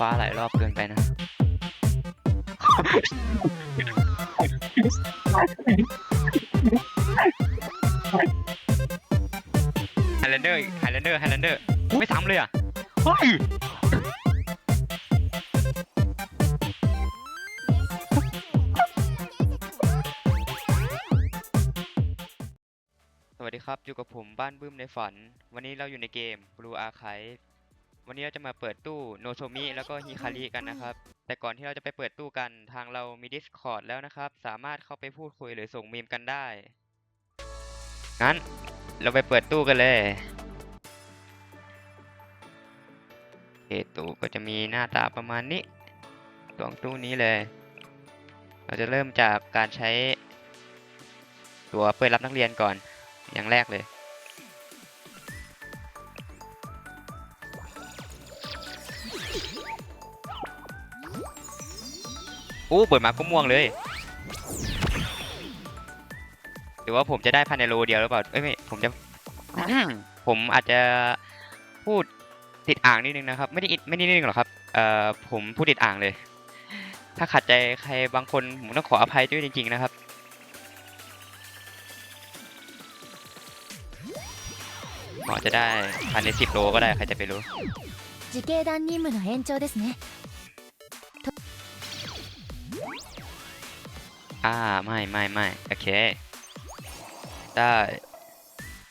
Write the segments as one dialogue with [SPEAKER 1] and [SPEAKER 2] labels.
[SPEAKER 1] ฟ้าหลายรอบเกินไปนะ ไฮแลนเดอร์ไฮแลนเดอร์ไฮแลนเดอร์ ไม่ซ้ำเลยอะ เฮ้ย สวัสดีครับ อยู่กับผมบ้านบึ้มในฝัน วันนี้เราอยู่ในเกม Blue Archive วันนี้เราจะมาเปิดตู้โนโ o มิแล้วก็ฮิคาริกันนะครับ แต่ก่อนที่เราจะไปเปิดตู้กันทางเรามี Discord แล้วนะครับ สามารถเข้าไปพูดคุยหรือส่งมีมกันได้ งั้นเราไปเปิดตู้กันเลยโอเตู้ก็จะมีหน้าตาประมาณนี้สองตู้นี้เลย เราจะเริ่มจากการใช้ตัวเปิดรับนักเรียนก่อนอย่างแรกเลย โอ้เปิดมาก็ม่วงเลย หรือว่าผมจะได้ภายในโลเดียวหรือเปล่า เอ้ยไม่ผมจะ ผมอาจจะพูดติดอ่างนิดนึงนะครับ ไม่ได้อิดไม่ได้นิดนึงหรอกครับ เอ่อผมพูดติดอ่างเลย ถ้าขัดใจใครบางคนผมต้องขออภัยด้วยจริงๆนะครับ หมอจะได้ภายในสิบโลก็ได้ใครจะไปรู้
[SPEAKER 2] 自警団任務の延長ですね
[SPEAKER 1] อ่าไม่ไม่ไม่โอเค ได้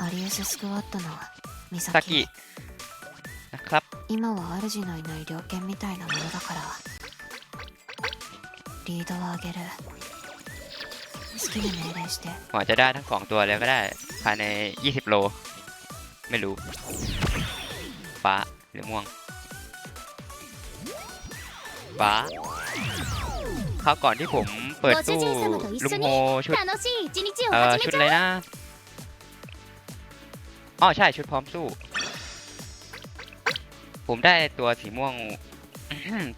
[SPEAKER 2] アリウススクワットの美
[SPEAKER 1] สา
[SPEAKER 2] 咲
[SPEAKER 1] กินะครับ
[SPEAKER 2] 今は主のいない猟犬みたいなものだからリードを上げる好きに命令して
[SPEAKER 1] หมอจะได้ทั้งสองตัวเลยก็ได้ ภายใน 20 โล ไม่รู้ ฟ้าหรือม่วง ฟ้า คราวก่อนที่ผมเปิดตู้ลุงโมชุดเออชุดอะไรนะอ๋อใช่ชุดพร้อมสู้ ผมได้ตัวสีม่วง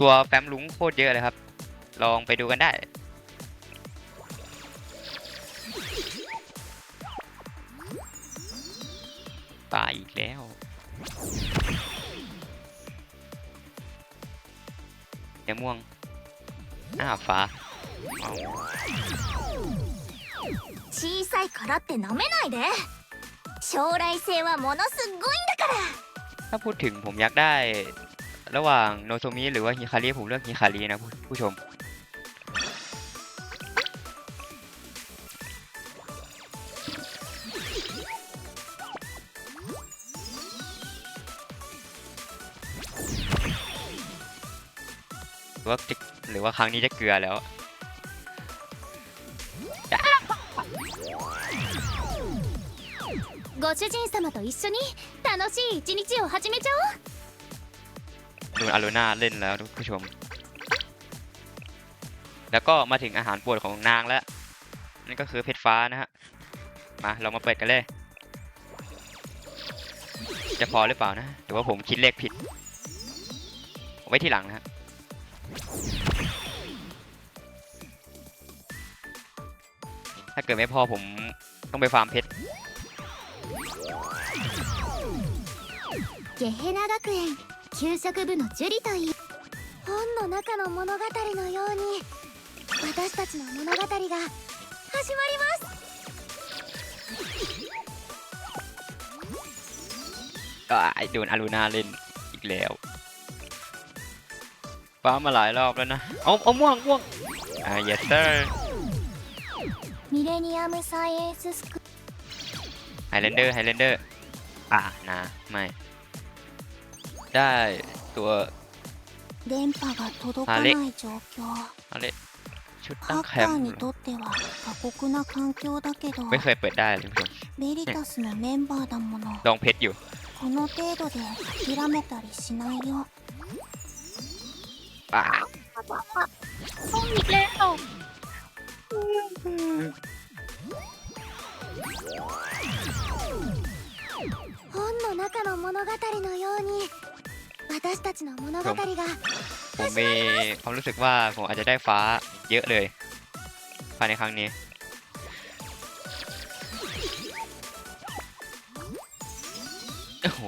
[SPEAKER 1] ตัวแฟมลุงโคตรเยอะเลยครับ ลองไปดูกันได้ ตายอีกแล้วเดี๋ยวม่วง อ้าวฟ้าเอา
[SPEAKER 3] 小さいからって舐めないで将来性はものすごいんだから
[SPEAKER 1] ถ้าพูดถึงผมอยากได้ ระหว่างโนโซมิหรือว่าฮิคาริผมเลือกฮิคารินะผู้ผู้ชม หรือว่าจะ หรือว่าครั้งนี้จะเกลือแล้ว
[SPEAKER 2] ご主人様と一緒に楽しい一日を始めちゃおう
[SPEAKER 1] ดูอารูนาเล่นแล้วทุกผู้ชม แล้วก็มาถึงอาหารโปรดของนางแล้ว นั่นก็คือเพชรฟ้านะฮะ มาเรามาเปิดกันเลย จะพอหรือเปล่านะ หรือว่าผมคิดเลขผิดเอาไว้ที่หลังนะฮะ ถ้าเกิดไม่พอผมต้องไปฟาร์มเพชร
[SPEAKER 3] ゲヘナ学園給食部のジュリといい本の中の物語のように私たちの物語が始まります
[SPEAKER 1] อ้ายโดนอารูนาเล่นอีกแล้ว ฟ้ามาหลายรอบแล้วนะ เอาเอาม่วงม่วงอ่า yes sir
[SPEAKER 3] ミレニアムサイエンススク
[SPEAKER 1] ไฮแลนเดอร์ไฮแลนเดอร์อ่านะไม่ ได้ตัว
[SPEAKER 3] 電波が届
[SPEAKER 1] かない
[SPEAKER 3] 状況
[SPEAKER 1] อะไรชุดตั้งแคมป์เหรอ
[SPEAKER 3] っては過酷な環境だけど
[SPEAKER 1] ไม่เคยเปิดได้เลยคุณผู้ชม
[SPEAKER 3] ベリタスのメンバーだもの
[SPEAKER 1] ลองเพชรอยู่
[SPEAKER 3] この程度で諦めたりしないよ
[SPEAKER 1] อ่า
[SPEAKER 2] อีกแล้ว
[SPEAKER 3] 本の中の物語のように私たちの物語が
[SPEAKER 1] ผมมีความรู้สึกว่าผมอาจจะได้ฟ้าเยอะเลยภายในครั้งนี้ โอ้โห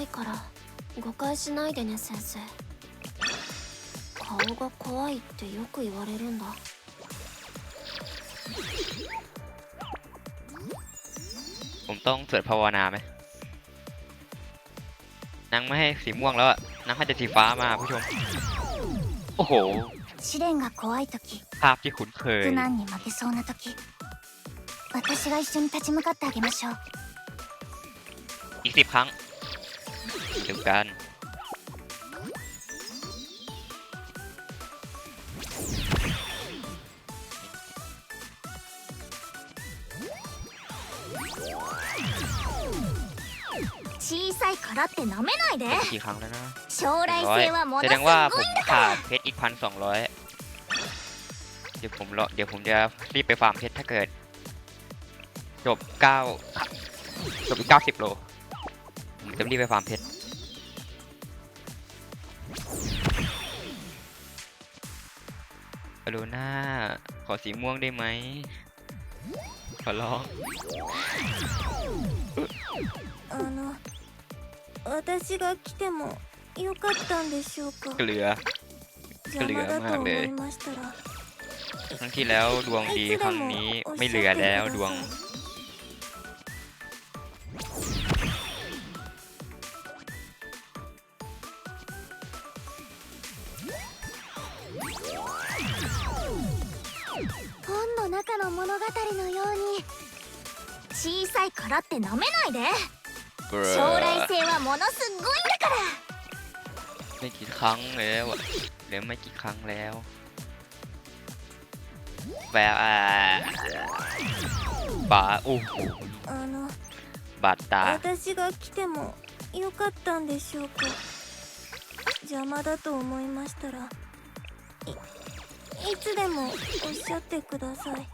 [SPEAKER 3] ないから誤解しないでね先生顔が怖いってよく言われるんだ
[SPEAKER 1] ผมต้องสวดภาวนาไหมนางไม่ให้สีม่วงแล้วอะนางให้แต่สีฟ้ามาผู้ชม โอ้โห
[SPEAKER 3] 試練が怖い時
[SPEAKER 1] ภาพที่คุ้นเคย
[SPEAKER 3] 苦難に負けそうな時私が一緒に立ち向かってあげましょう
[SPEAKER 1] อีกสิบครั้ง เดียวกัน
[SPEAKER 3] 小さいからって舐めないで
[SPEAKER 1] กี่ครั้งแล้วนะ
[SPEAKER 3] 将来
[SPEAKER 1] ร้อย
[SPEAKER 3] 性はもの
[SPEAKER 1] แส
[SPEAKER 3] す
[SPEAKER 1] ดงว่าผ
[SPEAKER 3] ごい
[SPEAKER 1] มขาดเพชรอีกพันสองร้อยเดี๋ยวผมรอเดี๋ยวผมจะรีบไปฟาร์มเพชรถ้าเกิด จบเก้าจบอีกเก้าสิบโล ผมจะรีบไปฟาร์มเพชร โลน่าขอสีม่วงได้ไหม ขอร้อง
[SPEAKER 3] あの私が来てもよかったんでしょうか
[SPEAKER 1] เกลือ
[SPEAKER 3] 邪魔だと思いましたら
[SPEAKER 1] ครั้งที่แล้วดวงดีครั้งนี้ไม่เหลือแล้วดวง
[SPEAKER 3] 中の物語のように小さいからって舐めないで将来性はものすごいんだから
[SPEAKER 1] ไม่กี่ครั้งแล้วอะเหลือไม่กี่ครั้งแล้วแบบอ่าบาโอ้โห
[SPEAKER 3] あの
[SPEAKER 1] บาดตา
[SPEAKER 3] 私が来てもよかったんでしょうか邪魔だと思いましたら いいつでもおっしゃってください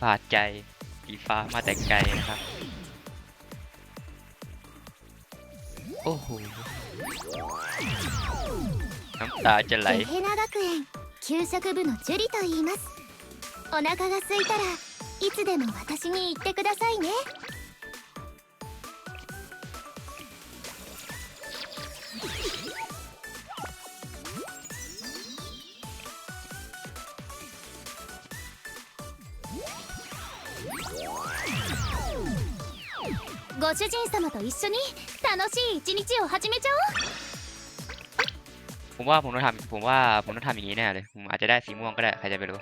[SPEAKER 1] บาดใจสีฟ้ามาแต่ไกลนะครับ โอ้โห น้ำตาจะไหล
[SPEAKER 3] ゲヘナ学園給食部のジュリと言いますお腹が空いたらいつでも私に言ってくださいね
[SPEAKER 2] ご主人様と一緒に楽しい一日を始めちゃおう
[SPEAKER 1] ผมว่าผมต้องทำผมว่าผมต้องทำอย่างนี้แน่เลย ผมอาจจะได้สีม่วงก็ได้ ใครจะไปรู้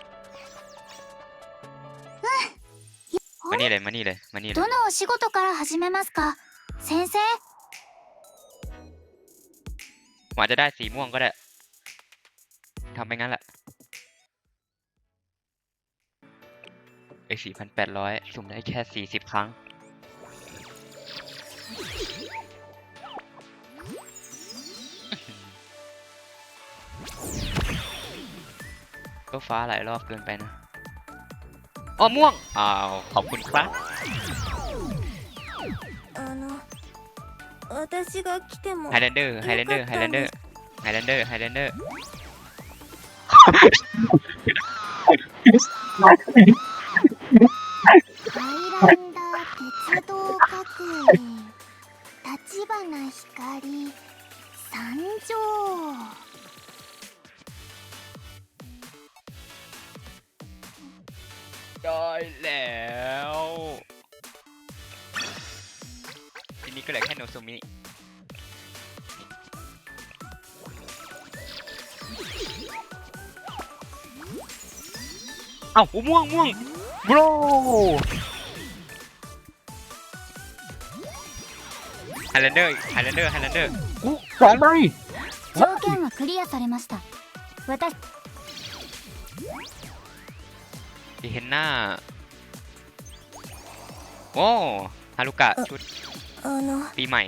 [SPEAKER 1] มานี่เลย มานี่เลย มานี่เลย
[SPEAKER 3] どのお仕事から始めますか先生
[SPEAKER 1] ผมอาจจะได้สีม่วงก็ได้ทำไปงั้นแหละ ไอ้สี่พันแปดร้อยสุ่มได้แค่สี่สิบครั้ง ก็ฟ้าหลายรอบเกินไปนะอ๋อม่วง อ้าว ขอบคุณครับไฮแลนเดอร์ไฮแลนเดอร์ไฮแลนเดอร์ไฮแลนเดอร์ไฮแลนเดอร์
[SPEAKER 3] ハイランダー鉄道学園立花光参上
[SPEAKER 1] ได้แล้วทีนี้ก็เหลือแค่โนซูมิ เอ้าม่วงม่วง บรไฮแลนเดอร์ ไฮแลนเดอร์ ไฮแลนเดอร์
[SPEAKER 4] สองใบ
[SPEAKER 3] 条件はクリアされました私
[SPEAKER 1] ที่เห็นหน้า โอ้ฮารุกะชุด
[SPEAKER 3] あの
[SPEAKER 1] ปีใหม่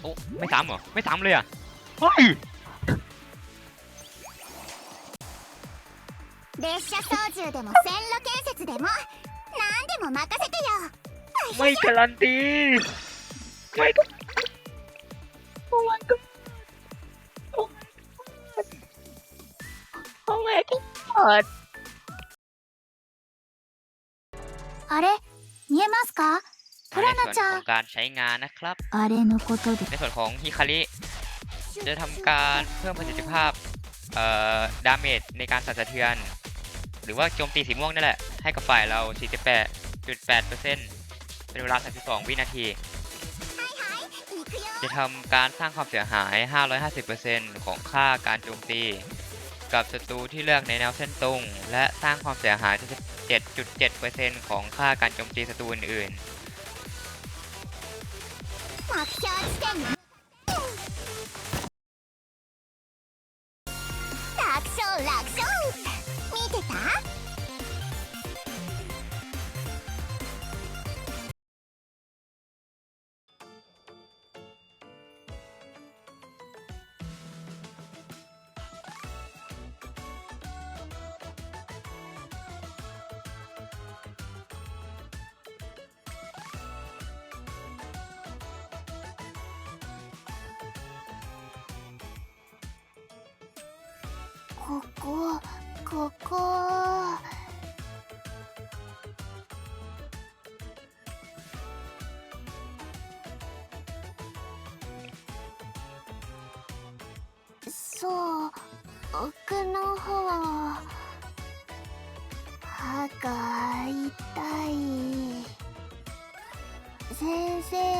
[SPEAKER 1] โอ้ ไม่ซ้ำเหรอ ไม่ซ้ำเลยอ่ะ เฮ้ย
[SPEAKER 3] 列車操縦でも線路建設でも何でも任せてよ
[SPEAKER 1] ไม่การันตี ไม่ก็โอ้ my god โอ้ my god โอ้ my god
[SPEAKER 3] あれ見えますか
[SPEAKER 1] มาในส่วนของการใช้งานนะครับ
[SPEAKER 2] あれのことで
[SPEAKER 1] ในส่วนของฮิคาริจะทำการเพิ่มประสิทธิภาพเอ่อดาเมจในการสั่นสะเทือน ห รือว่าโจมตีสีม่วงนั่นแหละ ให้กับฝ่ายเรา 48.8%เป็นเวลา 32 วินาที จะทำการสร้างความเสียหาย 550%ของค่าการโจมตี กับศัตรูที่เลือกในแนวเส้นตรง และสร้างความเสียหาย 77.7%ของค่าการโจมตีศัตรูอื่นๆ
[SPEAKER 2] ここ。こそう。奥の方。歯が痛い。先生。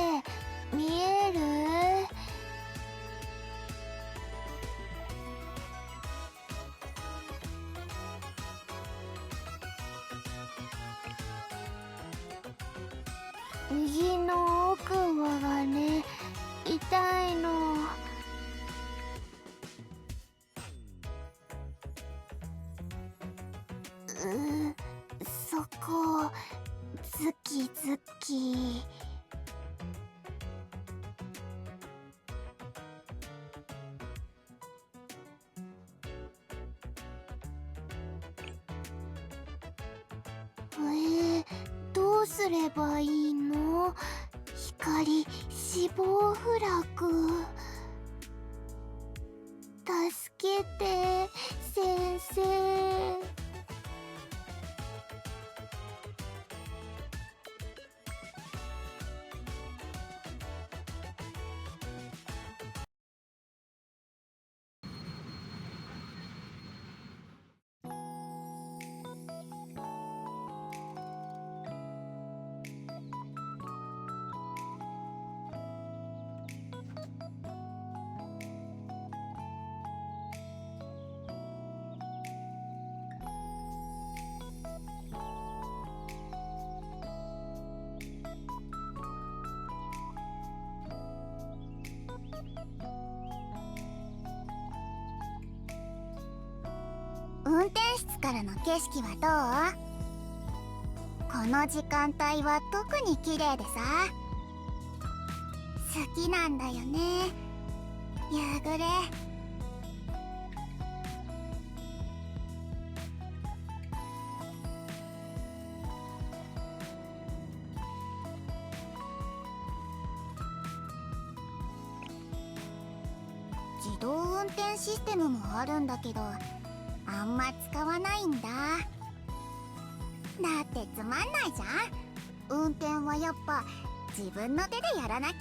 [SPEAKER 2] の奥歯がね痛いの。うそこズキズキ。えー、どうすればいい？かり死亡不落運転室からの景色はどう？この時間帯は特に綺麗でさ。好きなんだよね。夕暮れ。自動運転システムもあるんだけどあんま使わないんだ。だってつまんないじゃん。運転はやっぱ自分の手でやらなきゃ。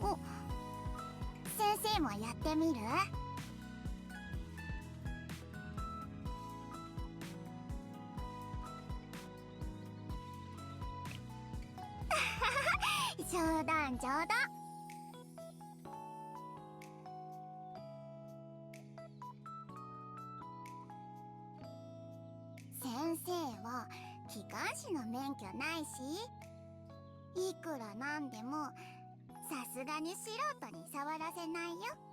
[SPEAKER 2] お先生もやってみる？冗談冗談先生は機関士の免許ないしいくらなんでもさすがに素人に触らせないよ。